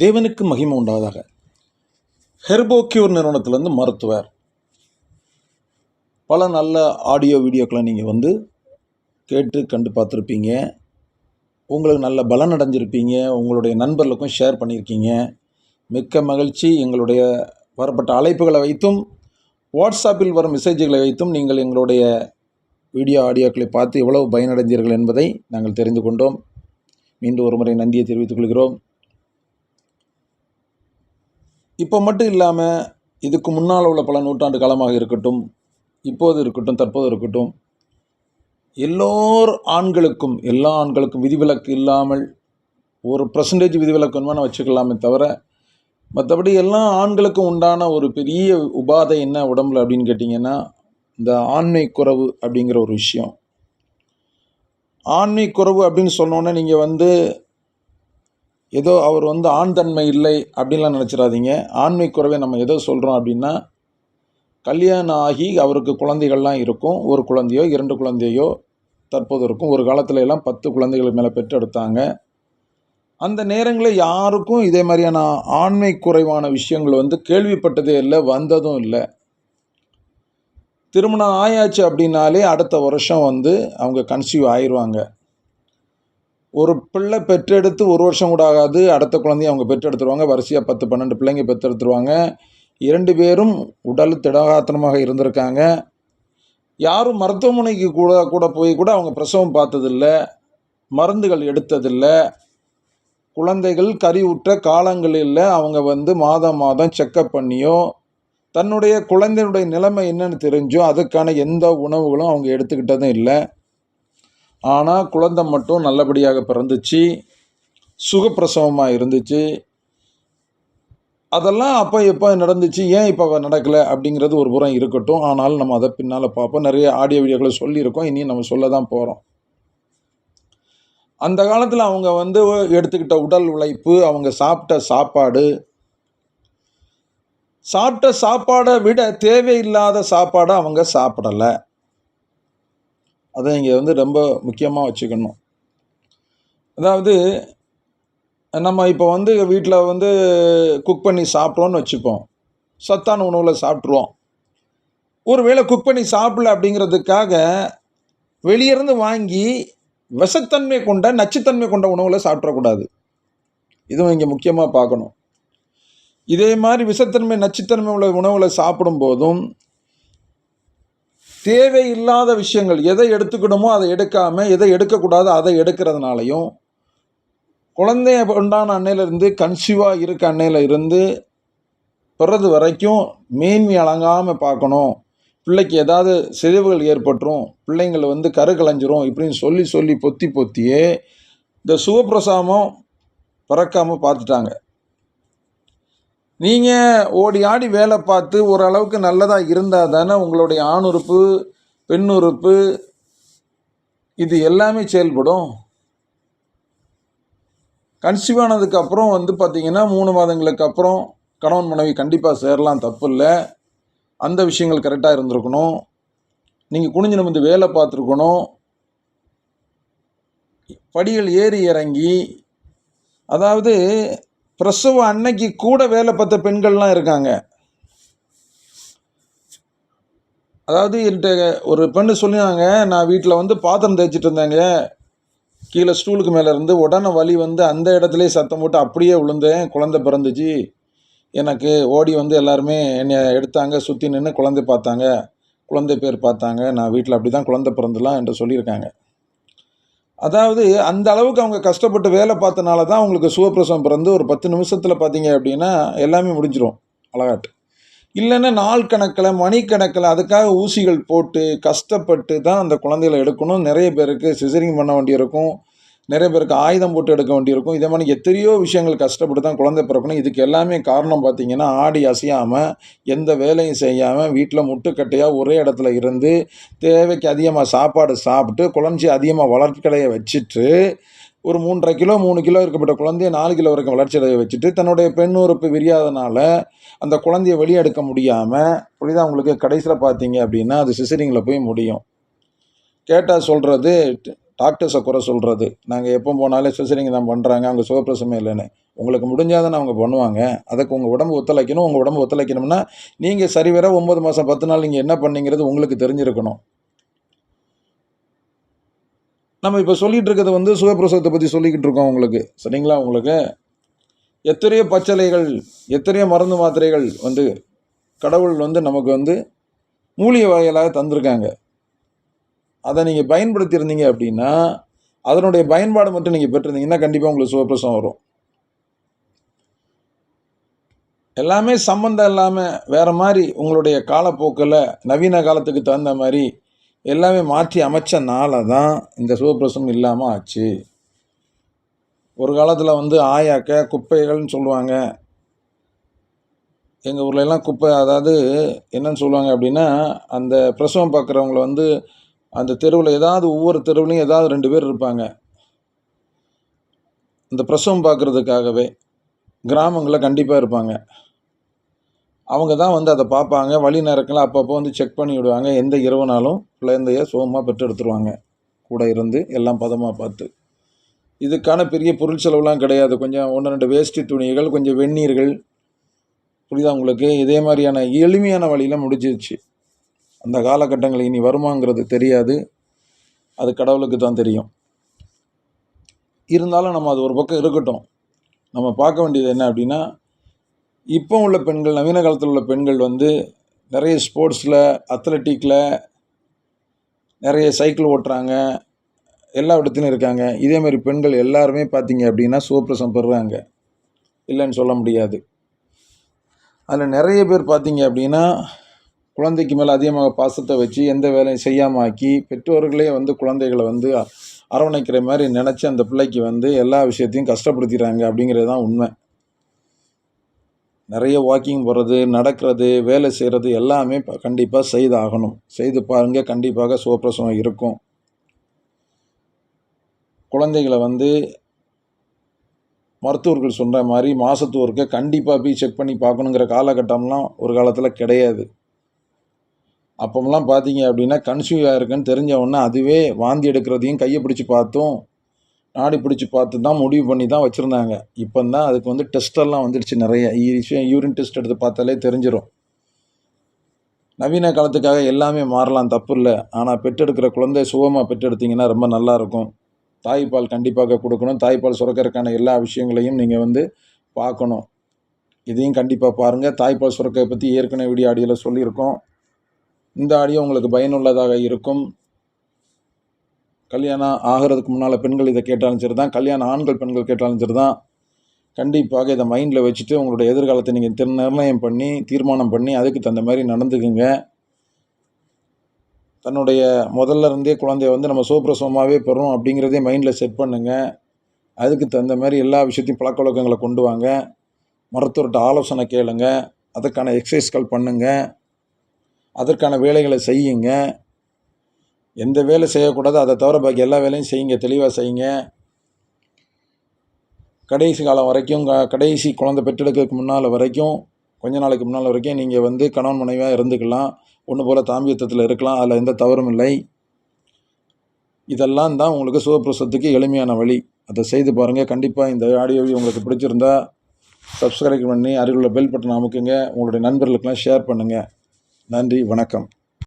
தேவனுக்கு மகிமை உண்டாவதாக. ஹெர்போக்யூர் நிறுவனத்திலேருந்து மருத்துவர். பல நல்ல ஆடியோ வீடியோக்களை நீங்கள் வந்து கேட்டு கண்டு பார்த்துருப்பீங்க. உங்களுக்கு நல்ல பலன் அடைஞ்சிருப்பீங்க. உங்களுடைய நண்பர்களுக்கும் ஷேர் பண்ணியிருக்கீங்க. மிக்க மகிழ்ச்சி. எங்களுடைய வரப்பட்ட அழைப்புகளை வைத்தும் வாட்ஸ்அப்பில் வரும் மெசேஜ்களை வைத்தும் நீங்கள் எங்களுடைய வீடியோ ஆடியோக்களை பார்த்து எவ்வளவு பயனடைந்தீர்கள் என்பதை நாங்கள் தெரிந்து கொண்டோம். மீண்டும் ஒரு முறை நன்றியை தெரிவித்துக் கொள்கிறோம். இப்போ மட்டும் இல்லாமல் இதுக்கு முன்னால் உள்ள பல நூற்றாண்டு காலமாக இருக்கட்டும் இப்போது இருக்கட்டும் தற்போது இருக்கட்டும் எல்லோர் ஆண்களுக்கும் எல்லா ஆண்களுக்கும் விதிவிலக்கு இல்லாமல் ஒரு பர்சன்டேஜ் விதிவிலக்கு வேணுமா வச்சுக்கலாமே தவிர மற்றபடி எல்லா ஆண்களுக்கும் உண்டான ஒரு பெரிய உபாதை என்ன உடம்புல அப்படின்னு கேட்டிங்கன்னா இந்த ஆண்மை குறவு அப்படிங்கிற ஒரு விஷயம். ஆண்மை குறவு அப்படின்னு சொன்னோன்னே நீங்கள் வந்து ஏதோ அவர் வந்து ஆண் தன்மை இல்லை அப்படின்லாம் நினச்சிடாதீங்க. ஆண்மை குறைவை நம்ம எதோ சொல்கிறோம் அப்படின்னா கல்யாணம் ஆகி அவருக்கு குழந்தைகள்லாம் இருக்கும். ஒரு குழந்தையோ இரண்டு குழந்தையோ தற்போது இருக்கும். ஒரு காலத்துல எல்லாம் பத்து குழந்தைகள் மேலே பெற்றெடுத்தாங்க. அந்த நேரங்களில் யாருக்கும் இதே மாதிரியான ஆண்மை குறைவான விஷயங்கள் வந்து கேள்விப்பட்டதே இல்லை வந்ததும் இல்லை. திருமணம் ஆயாச்சு அப்படின்னாலே அடுத்த வருஷம் வந்து அவங்க கன்சீவ் ஆயிடுவாங்க ஒரு பிள்ளை பெற்றெடுத்து ஒரு வருஷம் கூட ஆகாது. அடுத்த குழந்தைய அவங்க பெற்றெடுத்துருவாங்க. வரிசையாக பத்து பன்னெண்டு பிள்ளைங்க பெற்றெடுத்துருவாங்க. இரண்டு பேரும் உடல் திடகாத்திரமாக இருந்திருக்காங்க. யாரும் மருத்துவமனைக்கு கூட கூட போய் கூட அவங்க பிரசவம் பார்த்ததில்ல. மருந்துகள் எடுத்ததில்லை. குழந்தைகள் கருவுற்ற காலங்களில் அவங்க வந்து மாதம் மாதம் செக்கப் பண்ணியோ தன்னுடைய குழந்தையினுடைய நிலைமை என்னன்னு தெரிஞ்சோ அதுக்கான எந்த உணவுகளும் அவங்க எடுத்துக்கிட்டதும் இல்லை. ஆனால் குழந்தை மட்டும் நல்லபடியாக பிறந்துச்சு சுகப்பிரசவமாக இருந்துச்சு. அதெல்லாம் அப்போ எப்போ நடந்துச்சு ஏன் இப்போ நடக்கலை அப்படிங்கிறது ஒரு புறம் இருக்கட்டும். ஆனாலும் நம்ம அதை பின்னால் பார்ப்போம். நிறைய ஆடியோ வீடியோக்களை சொல்லியிருக்கோம். இனியும் நம்ம சொல்ல தான் போகிறோம் அந்த காலத்தில் அவங்க வந்து எடுத்துக்கிட்ட உடல் உழைப்பு அவங்க சாப்பிட்ட சாப்பாடு சாப்பிட்ட சாப்பாடை விட தேவையில்லாத சாப்பாடை அவங்க சாப்பிடலை. அதை இங்கே வந்து ரொம்ப முக்கியமாக வச்சுக்கணும். அதாவது நம்ம இப்போ வந்து வீட்டில் வந்து குக் பண்ணி சாப்பிட்றோன்னு வச்சுப்போம். சத்தான உணவில் சாப்பிட்ருவோம் ஒரு வேளை குக் பண்ணி சாப்பிடல அப்படிங்கிறதுக்காக வெளியிருந்து வாங்கி விஷத்தன்மை கொண்ட நச்சுத்தன்மை கொண்ட உணவுகளை சாப்பிட்றக்கூடாது இதுவும் இங்கே முக்கியமாக பார்க்கணும். இதே மாதிரி விஷத்தன்மை நச்சுத்தன்மை உள்ள உணவுகளை சாப்பிடும்போதும் தேவையில்லாத விஷயங்கள் எதை எடுத்துக்கணுமோ அதை எடுக்காமல் எதை எடுக்கக்கூடாதோ அதை எடுக்கிறதுனாலையும் குழந்தைய உண்டான அன்னையிலேருந்து கன்சீவாக இருக்க அன்னையில் இருந்து பிறகு வரைக்கும் மேன்மை அலங்காமல் பார்க்கணும். பிள்ளைக்கு ஏதாவது சிதைவுகள் ஏற்பட்டுரும் பிள்ளைங்கள் வந்து கரு கலைஞ்சிரும் இப்படின்னு சொல்லி சொல்லி பொத்தி பொத்தியே இந்த சுகப்பிரசாமம் பிறக்காமல் பார்த்துட்டாங்க. நீங்கள் ஓடி ஆடி வேலை பார்த்து ஓரளவுக்கு நல்லதாக இருந்தால் தானே உங்களுடைய ஆணுறுப்பு பெண்ணுறுப்பு பெண் உறுப்பு இது எல்லாமே செயல்படும். கன்சீவ் ஆனதுக்கப்புறம் வந்து பார்த்திங்கன்னா மூணு மாதங்களுக்கு அப்புறம் கணவன் மனைவி கண்டிப்பாக சேரலாம் தப்பு இல்லை. அந்த விஷயங்கள் கரெக்டாக இருந்திருக்கணும். நீங்கள் குனிஞ்சு நிமிந்து வேலை பார்த்துருக்கணும். படிகள் ஏறி இறங்கி அதாவது பிரசவ அன்னைக்கு கூட வேலை பார்த்த பெண்கள்லாம் இருக்காங்க. அதாவது என்கிட்ட ஒரு பெண்ணு சொன்னாங்க நான் வீட்டில் வந்து பாத்திரம் தேய்ச்சிட்டு இருந்தேங்க. கீழே ஸ்டூலுக்கு மேலே இருந்து உடனே வலி வந்து அந்த இடத்துலேயே சத்தம் போட்டு அப்படியே விழுந்தேன் குழந்தை பிறந்துச்சு. எனக்கு ஓடி வந்து எல்லாருமே என்னை எடுத்தாங்க சுற்றி நின்று குழந்தை பார்த்தாங்க. குழந்தை பேர் பார்த்தாங்க. நான் வீட்டில் அப்படி தான் குழந்தை பிறந்துலாம் என்று சொல்லியிருக்காங்க. அதாவது அந்த அளவுக்கு அவங்க கஷ்டப்பட்டு வேலை பார்த்தனால தான் அவங்களுக்கு சுகப்பிரசவம் பிறந்து ஒரு பத்து நிமிஷத்தில் பார்த்தீங்க அப்படின்னா எல்லாமே முடிஞ்சிடும் அழகாட்டு. இல்லைன்னா நாள் கணக்கில் மணிக்கணக்கில் அதுக்காக ஊசிகள் போட்டு கஷ்டப்பட்டு தான் அந்த குழந்தைகளை எடுக்கணும். நிறைய பேருக்கு சிசரிங் பண்ண வேண்டியிருக்கும். நிறைய பேருக்கு ஆயுதம் போட்டு எடுக்க வேண்டியிருக்கும். இதே மாதிரி எத்தனையோ விஷயங்கள் கஷ்டப்பட்டு தான் குழந்தை பிறக்கணும் இதுக்கு எல்லாமே காரணம் பார்த்திங்கன்னா ஆடி அசையாமல் எந்த வேலையும் செய்யாமல் வீட்டில் முட்டுக்கட்டையாக ஒரே இடத்துல இருந்து தேவைக்கு அதிகமாக சாப்பாடு சாப்பிட்டு குழந்தை அதிகமாக வளர்க்கடையை வச்சுட்டு ஒரு மூன்றரை கிலோ மூணு கிலோ இருக்கப்பட்ட குழந்தைய நாலு கிலோ வரைக்கும் வளர்ச்சி அடைய வச்சுட்டு தன்னுடைய பெண் உறுப்பு விரியாதனால அந்த குழந்தைய வெளியெடுக்க முடியாமல் புரியுதா? உங்களுக்கு கடைசியில் பார்த்தீங்க அப்படின்னா அது சிசரிங்கில் போய் முடியும். கேட்டால் சொல்கிறது டாக்டர்ஸை குறை சொல்கிறது நாங்கள் எப்போ போனாலும் சிசரிங் தான் பண்ணுறாங்க அவங்க சுகப்பிரசமே இல்லைன்னு. உங்களுக்கு முடிஞ்சால் தானே அவங்க பண்ணுவாங்க. அதுக்கு உங்கள் உடம்பு ஒத்துழைக்கணும். உங்கள் உடம்பு ஒத்துழைக்கணும்னா நீங்கள் சரிவர ஒம்பது மாதம் பத்து நாள் நீங்கள் என்ன பண்ணீங்கிறது உங்களுக்கு தெரிஞ்சிருக்கணும். நம்ம இப்போ சொல்லிகிட்டு இருக்கிறது வந்து சுகப்பிரசவத்தை பற்றி சொல்லிக்கிட்டு இருக்கோம் உங்களுக்கு. சரிங்களா? உங்களுக்கு எத்தனையோ பச்சலைகள் எத்தனையோ மருந்து மாத்திரைகள் வந்து கடவுள் வந்து நமக்கு வந்து மூலிகை வகைகளாக தந்திருக்காங்க. அதை நீங்கள் பயன்படுத்தியிருந்தீங்க அப்படின்னா அதனுடைய பயன்பாடு மட்டும் நீங்கள் பெற்றிருந்தீங்கன்னா கண்டிப்பாக உங்களுக்கு சுகப்பிரசம் வரும். எல்லாமே சம்மந்தம் இல்லாமல் வேறு மாதிரி உங்களுடைய காலப்போக்கில் நவீன காலத்துக்கு தகுந்த மாதிரி எல்லாமே மாற்றி அமைச்சனால தான் இந்த சுகப்பிரசம் இல்லாமல் ஆச்சு. ஒரு காலத்தில் வந்து ஆயாக்க குப்பைகள்னு சொல்லுவாங்க. எங்கள் ஊர்லெலாம் குப்பை அதாவது என்னன்னு சொல்லுவாங்க அப்படின்னா அந்த பிரசவம் பார்க்குறவங்கள வந்து அந்த தெருவில் ஏதாவது ஒவ்வொரு தெருவுலையும் ஏதாவது ரெண்டு பேர் இருப்பாங்க. இந்த பிரசவம் பார்க்குறதுக்காகவே கிராமங்களில் கண்டிப்பாக இருப்பாங்க. அவங்க தான் வந்து அதை பார்ப்பாங்க வழி நேரத்தில் அப்பப்போ வந்து செக் பண்ணி விடுவாங்க. எந்த இரவுனாலும் குழந்தைய சுகமாக பெற்றெடுத்துருவாங்க கூட இருந்து எல்லாம் பதமாக பார்த்து. இதுக்கான பெரிய பொருள் செலவுலாம் கிடையாது. கொஞ்சம் ஒன்று ரெண்டு வேஷ்டி துணிகள் கொஞ்சம் வெந்நீர்கள். புரியுதா உங்களுக்கு? இதே மாதிரியான எளிமையான வழியில் முடிஞ்சிருச்சு. அந்த காலகட்டங்கள் இனி வருமாங்கிறது தெரியாது. அது கடவுளுக்கு தான் தெரியும். இருந்தாலும் நம்ம அது ஒரு பக்கம் இருக்கட்டும். நம்ம பார்க்க வேண்டியது என்ன அப்படின்னா இப்போ உள்ள பெண்கள் நவீன காலத்தில் உள்ள பெண்கள் வந்து நிறைய ஸ்போர்ட்ஸில் அத்லட்டிக்கில் நிறைய சைக்கிள் ஓட்டுறாங்க. எல்லா இடத்துலையும் இருக்காங்க. இதே மாதிரி பெண்கள் எல்லாருமே பார்த்தீங்க அப்படின்னா சுவப்பிரசம் பெறுறாங்க. இல்லைன்னு சொல்ல முடியாது. அதில் நிறைய பேர் பார்த்தீங்க அப்படின்னா குழந்தைக்கு மேலே அதிகமாக பாசத்தை வச்சு எந்த வேலையும் செய்யாமல் ஆக்கி பெற்றோர்களே வந்து குழந்தைகளை வந்து அ- அரவணைக்கிற மாதிரி நினச்சி அந்த பிள்ளைக்கு வந்து எல்லா விஷயத்தையும் கஷ்டப்படுத்திடுறாங்க அப்படிங்கிறது தான் உண்மை. நிறைய வாக்கிங் போகிறது நடக்கிறது வேலை செய்கிறது எல்லாமே கண்டிப்பாக செய்தாகணும். செய்து பாருங்க கண்டிப்பாக சுகப்பிரசவம் இருக்கும். குழந்தைகளை வந்து மருத்துவர்கள் சொல்கிற மாதிரி மாசத்து ஒருக்க கண்டிப்பாக போய் செக் பண்ணி பார்க்கணுங்கிற காலகட்டம்லாம் ஒரு காலத்தில் கிடையாது. அப்போமெல்லாம் பார்த்தீங்க அப்படின்னா கன்சீவ் ஆகிருக்குன்னு தெரிஞ்ச உடனே அதுவே வாந்தி எடுக்கிறதையும் கையை பிடிச்சி பார்த்தும் நாடி பிடிச்சி பார்த்து தான் முடிவு பண்ணி தான் வச்சுருந்தாங்க. இப்போ தான் அதுக்கு வந்து டெஸ்டெல்லாம் வந்துடுச்சு நிறைய. விஷயம் யூரின் டெஸ்ட் எடுத்து பார்த்தாலே தெரிஞ்சிடும் நவீன காலத்துக்காக எல்லாமே மாறலாம் தப்பு இல்லை. ஆனால் பெற்றெடுக்கிற குழந்தை சுகமாக பெற்றெடுத்தீங்கன்னா ரொம்ப நல்லாயிருக்கும். தாய்ப்பால் கண்டிப்பாக கொடுக்கணும். தாய்ப்பால் சுரக்கிறதுக்கான எல்லா விஷயங்களையும் நீங்கள் வந்து பார்க்கணும். இதையும் கண்டிப்பாக பாருங்கள் தாய்ப்பால் சுரக்கை பற்றி ஏற்கனவே வீடியோ ஆடியோவில் சொல்லியிருக்கோம். இந்த ஆடியோ உங்களுக்கு பயனுள்ளதாக இருக்கும். கல்யாணம் ஆகிறதுக்கு முன்னால் பெண்கள் இதை கேட்டாலும் சரி தான் கல்யாணம் ஆண்கள் பெண்கள் கேட்டாலும் சரி தான் கண்டிப்பாக இதை மைண்டில் வச்சுட்டு உங்களுடைய எதிர்காலத்தை நீங்கள் திரு நிர்ணயம் பண்ணி தீர்மானம் பண்ணி அதுக்கு தகுந்த மாதிரி நடந்துக்குங்க. தன்னுடைய முதல்ல இருந்தே குழந்தைய வந்து நம்ம சுகப்பிரசவமாகவே பெறும் அப்படிங்கிறதே மைண்டில் செட் பண்ணுங்கள் அதுக்கு தகுந்த மாதிரி எல்லா விஷயத்தையும் பழக்க வழக்கங்களை கொண்டு வாங்க. மருத்துவர்கிட்ட ஆலோசனை கேளுங்க. அதுக்கான எக்ஸசைஸ்கள் பண்ணுங்கள் அதற்கான வேலைகளை செய்யுங்க. எந்த வேலை செய்யக்கூடாதோ அதை தவிர பாக்கி எல்லா வேலையும் செய்யுங்க. தெளிவாக செய்யுங்க. கடைசி காலம் வரைக்கும் க கடைசி குழந்தை பெற்றெடுக்கிறதுக்கு முன்னால் வரைக்கும் கொஞ்ச நாளைக்கு முன்னால் வரைக்கும் நீங்கள் வந்து கணவன் மனைவியாக இருந்துக்கலாம். ஒன்று போல் தாம்பியத்தத்தில் இருக்கலாம். அதில் எந்த தவறும் இல்லை. இதெல்லாம் தான் உங்களுக்கு சுகப்பிரசத்துக்கு எளிமையான வழி. அதை செய்து பாருங்கள் கண்டிப்பாக இந்த ஆடியோ உங்களுக்கு பிடிச்சிருந்தா சப்ஸ்கிரைப் பண்ணி அருகில் உள்ள பெல் பட்டன் அமுக்குங்க. உங்களுடைய நண்பர்களுக்கெல்லாம் ஷேர் பண்ணுங்கள் நன்றி வணக்கம்.